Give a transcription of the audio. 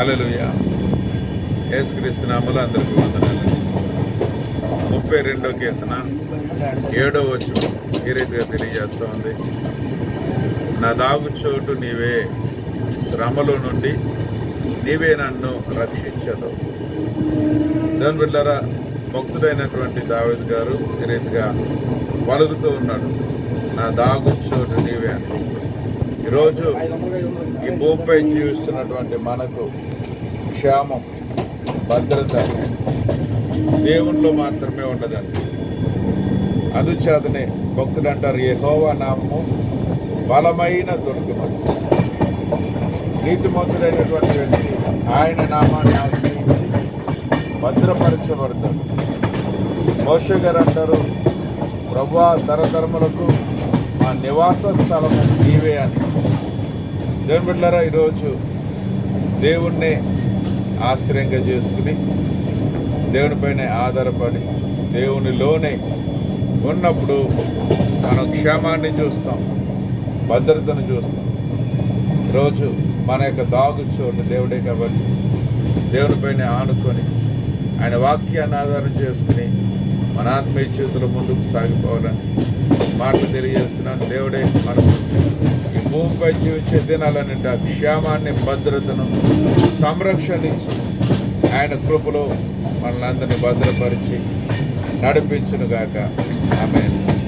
అలలుయ యేసుక్రీస్తు నామలు అందరికీ వందనాలు. ముప్పై రెండో కీర్తన ఏడో వచ్చు ఈ రీతిగా తెలియజేస్తూ ఉంది. నా దాగు చోటు నీవే శ్రమలో నుండి నీవే నన్ను రక్షించదు. దాని బిడ్డారా భక్తుడైనటువంటి దావేద్ గారు ఈ రీతిగా వలుగుతూ ఉన్నాడు. నా దాగు చోటు నీవే అని ఈరోజు ఈ భూమిపై జీవిస్తున్నటువంటి మనకు క్షేమం భద్రత దేవుళ్ళు మాత్రమే ఉండదండి. అందుచేతనే భక్తులు అంటారు యెహోవా నామము బలమైన దుర్గము నీతిమంతుడైనటువంటి వ్యక్తి ఆయన నామాన్ని ఆశ్రయించి భద్రపరచబడతాడు. మోష గారు అంటారు ప్రభా తరతరములకు మా నివాస స్థలము నీవే అని. దేవుని బిడ్డారా ఈరోజు దేవుణ్ణి ఆశ్రయంగా చేసుకుని దేవునిపైనే ఆధారపడి దేవునిలోనే ఉన్నప్పుడు మనం క్షేమాన్ని చూస్తాం భద్రతను చూస్తాం. రోజు మన యొక్క దాగు చోటు దేవుడే కాబట్టి దేవునిపైన ఆనుకొని ఆయన వాక్యాన్ని ఆధారం చేసుకుని మన ఆత్మీయ చేతుల ముందుకు సాగిపోవాలని మాటలు తెలియజేస్తున్నాను దేవుడే మనకు ఈ భూమిపై జీవించే దినాలన్నింటి ఆ క్షేమాన్ని భద్రతను సంరక్షణించు. ఆయన కృపలో మనల్ని అందరినీ భద్రపరిచి నడిపించునుగాక. ఆమె